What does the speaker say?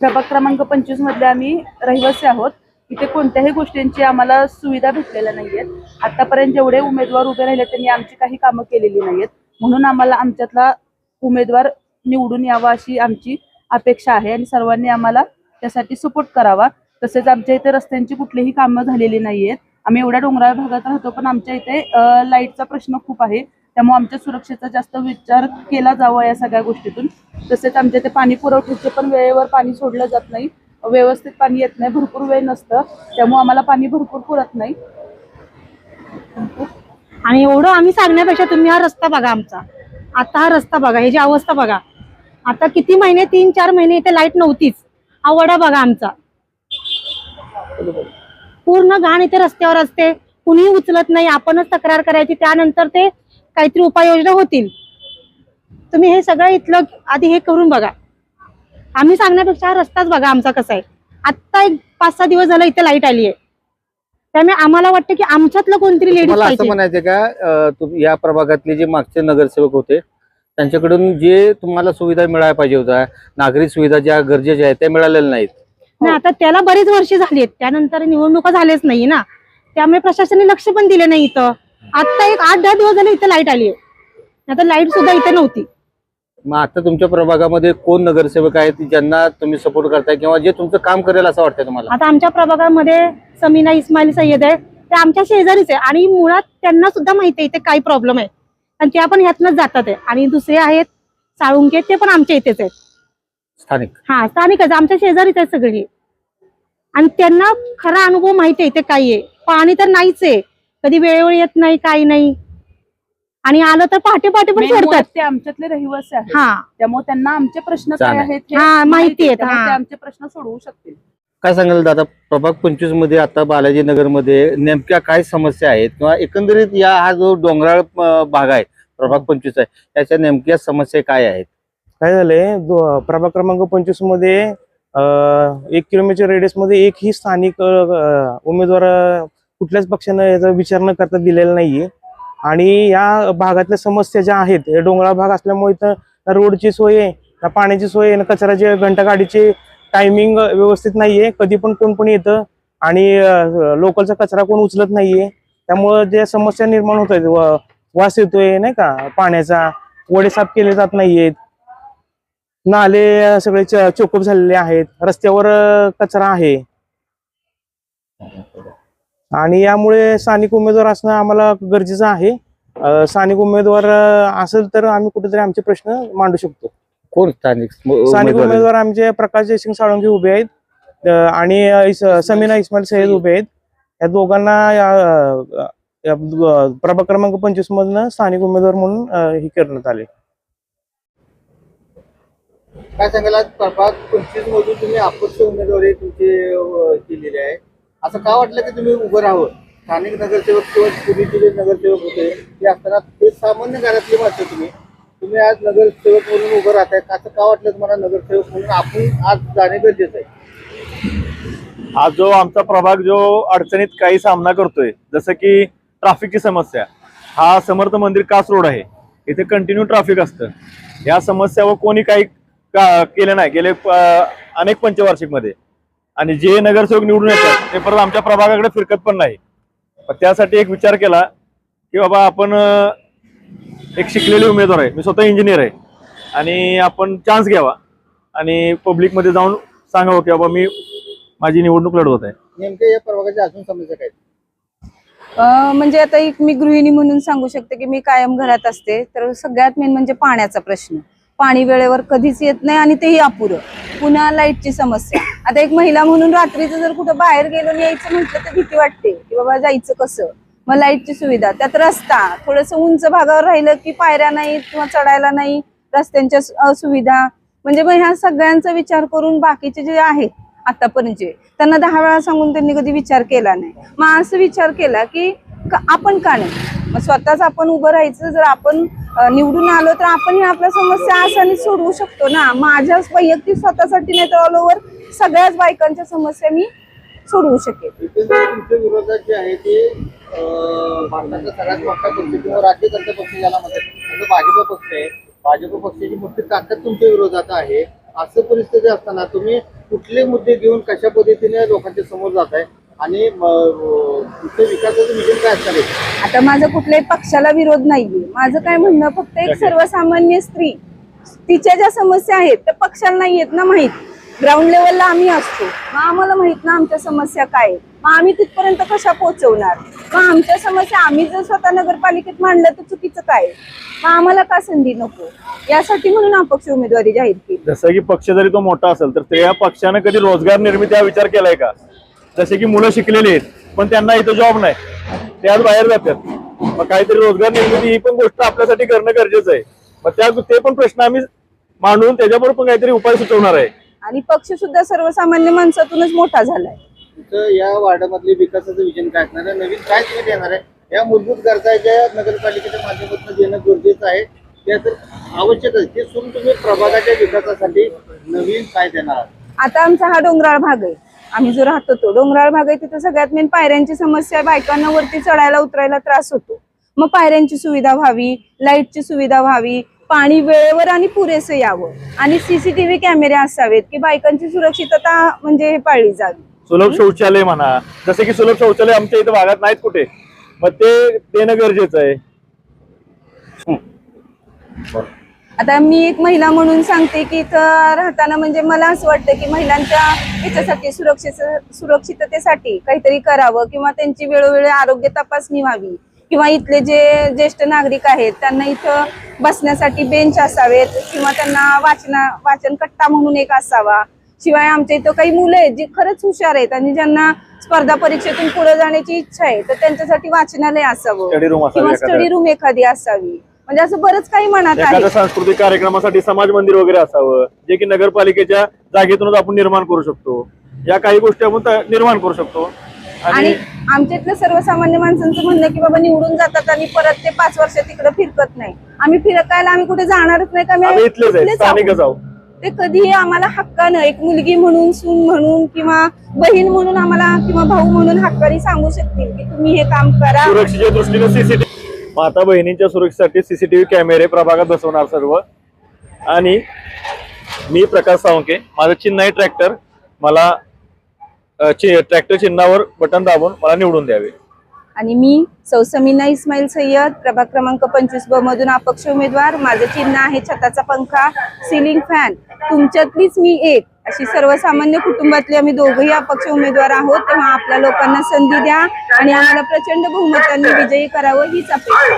प्रभाग क्रमांक पंचवीस मधले आम्ही रहिवासी आहोत. इथे कोणत्याही गोष्टींची आम्हाला सुविधा भेटलेल्या नाहीयेत. आतापर्यंत जेवढे उमेदवार उभे राहिले त्यांनी आमची काही कामं केलेली नाहीयेत. म्हणून आम्हाला आमच्यातला उमेदवार निवडून यावा अशी आमची अपेक्षा आहे आणि सर्वांनी आम्हाला त्यासाठी सपोर्ट करावा. तसेच आमच्या इथे रस्त्यांची कुठलीही कामं झालेली नाहीयेत. आम्ही एवढ्या डोंगराळ भागात राहतो पण आमच्या इथे लाईटचा प्रश्न खूप आहे. त्यामुळे आमच्या सुरक्षेचा जास्त विचार केला जावा या सगळ्या गोष्टीतून. तसेच आमच्या इथे पाणी पुरवठ्याचे पण वेळेवर पाणी सोडलं जात नाही. व्यवस्थित पाणी येत नाही. भरपूर वेळ नसतं. त्यामुळे आम्हाला पाणी भरपूर पुरत नाही. आणि एवढं आम्ही सांगण्यापेक्षा तुम्ही हा रस्ता बघा आमचा. आता हा रस्ता बघा. ह्याची अवस्था बघा. आता किती महिने? तीन चार महिने इथे लाइट नव्हतीच. हा वडा बघा आमचा. पूर्ण घाण इथे रस्त्यावर असते. कुणीही उचलत नाही. आपणच तक्रार करायची. त्यानंतर ते काहीतरी उपाययोजना होतील. तुम्ही हे सगळं इथलं आधी हे करून बघा. आम्ही सांगण्यापेक्षा हा रस्ताच बघा आमचा कसा आहे. आत्ता एक पाच सहा दिवस झाला इथे लाइट आली आहे त्यामुळे आम्हाला वाटतं की आमच्यातलं कोणतरी लेडीज मला असं पाहिजे. म्हणायचं का अं, तुम- या प्रभागातले जे मागचे नगरसेवक होते त्यांच्याकडून जे तुम्हाला सुविधा मिळायला पाहिजे होत्या नागरिक सुविधा ज्या गरजेच्या आहेत त्या मिळालेल्या नाहीत. नाही आता त्याला बरीच वर्ष झाली आहेत त्यानंतर निवडणुका झाल्याच नाही ना. त्यामुळे प्रशासनाने लक्ष पण दिले नाही इथं. आता एक आठ दहा दिवस झाले इथं लाइट आली आहे आता लाइट सुद्धा इथे नव्हती. मग आता तुमच्या प्रभागामध्ये कोण नगरसेवक आहेत ज्यांना तुम्ही सपोर्ट करताय किंवा जे तुमचं काम करेल असं वाटतंय तुम्हाला? आता आमच्या प्रभागामध्ये समीना इस्माईल सय्यद आहे. ते आमच्या शेजारीच आहे आणि मुळात त्यांना सुद्धा माहिती आहे इथे काय प्रॉब्लेम आहे. आणि त्या पण ह्यातनंच जातात आहे. आणि दुसरे आहेत साळुंके ते पण आमच्या इथेच आहेत. स्थानिक? हा स्थानिकच. आमच्या शेजारीच आहेत सगळी. आणि त्यांना खरा अनुभव माहिती आहे इथे काय आहे. पाणी तर नाहीच आहे. कधी वेळेवर येत नाही काही नाही. आणि आलं तर पहाटे पहाटे पण सोडतात. ते आमच्यातले रहिवासी आहेत. हा. त्यामुळे त्यांना आमचे प्रश्न काय आहे. आहेत हे हा, माहिती आहेत, त्यामुळे हा. आमचे प्रश्न सोडवू शकतील. काय सांगाल दादा प्रभाग पंचवीसमध्ये आता बालाजी नगरमध्ये नेमक्या काय समस्या आहेत? किंवा एकंदरीत या हा जो डोंगराळ अं, भाग आहे प्रभाग पंचवीस आहे त्याच्या नेमक्या समस्या काय आहेत? काय झालंय? दो- प्रभाग क्रमांक पंचवीसमध्ये अं, एक किलोमीटर रेडियसमध्ये एकही स्थानिक अं, उमेदवार अं, कुठल्याच पक्षानं याचा विचार न करता दिलेला नाहीये. आणि या भागातल्या समस्या ज्या आहेत डोंगराळ भाग असल्यामुळे तर रोडची सोय आहे ना पाण्याची सोय आहे ना कचऱ्याची घंटागाडीची टायमिंग व्यवस्थित नाहीये. कधी पण कोण पण येतं आणि लोकलचा कचरा कोण उचलत नाहीये. त्यामुळं ज्या समस्या निर्माण होत आहेत वास येतोय नाही का? पाण्याचा वडे साफ केले जात नाहीयेत. नाले सगळे च- चोकअप झालेले आहेत. रस्त्यावर कचरा आहे. आणि यामुळे स्थानिक उमेदवार असणं आम्हाला गरजेचं आहे. स्थानिक उमेदवार असेल तर आम्ही कुठेतरी आमचे प्रश्न मांडू शकतो. कोण स्थानिक स्थानिक उमेदवार आमचे प्रकाश जयसिंग साळुंके उभे आहेत. आणि समीना इस्माईल सय्यद उभे आहेत. या दोघांना प्रभाग क्रमांक पंचवीस मधनं स्थानिक उमेदवार म्हणून हे करण्यात आले. काय आज प्रभाग पंचवीस मधून तुम्ही अपक्ष उमेदवारी तुमची केलेली आहे? असं का वाटलं की तुम्ही उभं राहावं? स्थानिक नगरसेवक किंवा पूर्वीचे जे नगरसेवक होते ते असताना ते सामान्य घरातली माणसं तुम्ही. तुम्ही आज नगरसेवक म्हणून उभं राहताय असं का वाटलं तुम्हाला नगरसेवक म्हणून? आपण आज जाणे गरजेचं आहे. आज जो आमचा प्रभाग जो अडचणीत काही सामना करतोय जसं की ट्राफिकची समस्या हा समर्थ मंदिर कास रोड आहे. इथे कंटिन्यू ट्राफिक असतं. या समस्यावर कोणी काही का- केलं नाही गेले प- अनेक पंचवार्षिकमध्ये. आणि जे नगरसेवक निवडून येतात ते परत आमच्या प्रभागाकडे फिरकत पण नाही. पण त्यासाठी एक विचार केला की बाबा आपण एक शिकलेले उमेदवार आहे मी स्वतः इंजिनियर आहे. आणि आपण चान्स घ्यावा. आणि पब्लिकमध्ये जाऊन सांगावं की बाबा मी माझी निवडणूक लढवत आहे. नेमक्या या प्रभागाच्या अजून समस्या काय? अं, म्हणजे आता एक मी गृहिणी म्हणून सांगू शकते की मी कायम घरात असते. तर सगळ्यात मेन म्हणजे पाण्याचा प्रश्न. पाणी वेळेवर कधीच येत नाही आणि तेही अपुरं. पुन्हा लाईटची समस्या. आता एक महिला म्हणून रात्रीचं जर कुठं बाहेर गेलो यायचं म्हटलं तर भीती वाटते की बाबा जायचं कसं? मग लाईटची सुविधा. त्यात रस्ता थोडस उंच भागावर राहिलं की पायऱ्या नाहीत किंवा चढायला नाही रस्त्यांच्या असुविधा. सुविधा म्हणजे मग ह्या सगळ्यांचा विचार करून बाकीचे जे आहेत आतापर्यंतचे त्यांना दहा वेळा सांगून त्यांनी कधी विचार केला नाही. मग असं विचार केला की आपण का नाही? मग स्वतःच आपण उभं राहायचं जर आपण निवडून आलो तर आपण ही आपल्या समस्या आसानी सोडवू शकतो ना. माझ्या वैयक्तिक स्वतःसाठी नाही तर ऑल ओव्हर सगळ्याच बायकांच्या समस्या मी सोडवू शकेल. तुमच्या विरोधात जे आहे ते भारताचा सगळ्यात मोठा पक्ष किंवा राज्यकर्ता पक्ष ज्याला म्हणतात म्हणजे भाजप पक्ष आहे. भाजप पक्षाची मोठी ताकद तुमच्या विरोधात आहे. असं परिस्थिती असताना तुम्ही कुठले मुद्दे घेऊन कशा पद्धतीने लोकांच्या समोर जात आहे आणि विकासाचं विजन काय असणार आहे? आता माझं कुठल्याही पक्षाला विरोध नाहीये. माझं काय म्हणणं फक्त एक सर्वसामान्य स्त्री तिच्या ज्या समस्या आहेत त्या पक्षाला नाही आहेत ना माहीत. ग्राउंड लेवलला आम्ही असतो. मग आम्हाला माहीत ना आमच्या समस्या काय आहेत. मग आम्ही तिथपर्यंत कशा पोहोचवणार? मग आमच्या समस्या आम्ही जर स्वतः नगरपालिकेत मांडलं तर चुकीचं काय मग आम्हाला का संधी नको? यासाठी म्हणून अपक्ष उमेदवारी जाहीर केली. जसं की पक्ष जरी तो मोठा असेल तर त्या पक्षानं कधी रोजगार निर्मिती हा विचार केलाय का? जसे की मुलं शिकलेली आहेत पण त्यांना इथं जॉब नाही. ते आज बाहेर जातात. मग काहीतरी रोजगार निर्मिती ही पण गोष्ट आपल्यासाठी करणं गरजेचं आहे. मग त्या ते पण प्रश्न आम्ही मांडून त्याच्यावर पण काहीतरी उपाय सुचवणार आहे. आणि पक्ष सुद्धा सर्वसामान्य माणसातूनच मोठा झालाय. तुमचं या वार्डामधले विकासाचं विजन काय असणार आहे. नवीन काय तुम्ही देणार आहे? या मूलभूत गरजा ज्या नगरपालिकेच्या माध्यमातून देणं गरजेचं आहे त्या तर आवश्यक आहे ते सोडून तुम्ही प्रभागाच्या विकासासाठी नवीन काय देणार आहात? आता आमचा हा डोंगराळ भाग आहे. आम्ही जो राहतो तो डोंगराळ भाग आहे तिथे सगळ्यात मेन पायऱ्यांची समस्या बायकांना वरती चढायला उतरायला त्रास होतो. मग पायऱ्यांची सुविधा व्हावी लाईटची सुविधा व्हावी पाणी वेळेवर आणि पुरेसं यावं. आणि सीसीटीव्ही कॅमेरे असावेत की बायकांची सुरक्षितता म्हणजे हे पाळली जावी. सुलभ शौचालय म्हणा. जसे की सुलभ शौचालय आमच्या इथं भागात नाहीत कुठे. मग ते देणं गरजेचं आहे. आता मी एक महिला म्हणून सांगते की इथं राहताना म्हणजे मला असं वाटतं की महिलांच्या याच्यासाठी सुरक्षित सुरक्षिततेसाठी काहीतरी करावं किंवा त्यांची वेळोवेळी आरोग्य तपासणी व्हावी. किंवा इथले जे ज्येष्ठ नागरिक आहेत त्यांना इथं बसण्यासाठी बेंच असावेत किंवा त्यांना वाचना वाचन कट्टा म्हणून एक असावा. शिवाय आमच्या इथं काही मुलं आहेत जी खरंच हुशार आहेत आणि ज्यांना स्पर्धा परीक्षेतून पुढे जाण्याची इच्छा आहे तर त्यांच्यासाठी वाचनालय असावं. किंवा. स्टडी रूम एखादी असावी. म्हणजे असं बरंच काही म्हणत आहे. सांस्कृतिक कार्यक्रमासाठी समाज मंदिर वगैरे असावं जे की नगरपालिकेच्या जागेतूनच आपण निर्माण करू शकतो. या काही गोष्टी आपण निर्माण करू शकतो. आणि आणि आमच्यातलं सर्वसामान्य माणसांचं म्हणणं की बाबा निवडून जातात आणि परत ते पाच वर्ष तिकडे फिरकत नाही. आम्ही फिरकायला आम्ही कुठे जाणारच नाही का आम्ही इथलेच आहे इथलेच स्थानिकच आहोत. आहोत. ते कधीही आम्हाला हक्कानं एक मुलगी म्हणून सून म्हणून किंवा बहीण म्हणून आम्हाला किंवा भाऊ म्हणून हक्काने सांगू शकतील की तुम्ही हे काम करा. सुरक्षेच्या दृष्टीने सीसीटीव्ही माता बहिणींच्या सुरक्षेसाठी सीसीटीव्ही कॅमेरे प्रभागात बसवणार सर्व. आणि मी प्रकाश सावंके माझं चिन्ह आहे ट्रॅक्टर मला चि- ट्रॅक्टर चिन्हावर बटन दाबून मला निवडून द्यावे. आणि मी सौसमीना इस्माईल सय्यद प्रभाग क्रमांक पंचवीस ब मधून अपक्ष उमेदवार माझं चिन्ह आहे छताचा पंखा सिलिंग फॅन तुमच्यातलीच मी एक. अशी सर्वसामान्य कुटुंबातली आम्ही दोघंही अपक्ष उमेदवार आहोत. तेव्हा आपल्या लोकांना संधी द्या आणि आम्हाला प्रचंड बहुमतांनी विजयी करावं हीच अपेक्षा.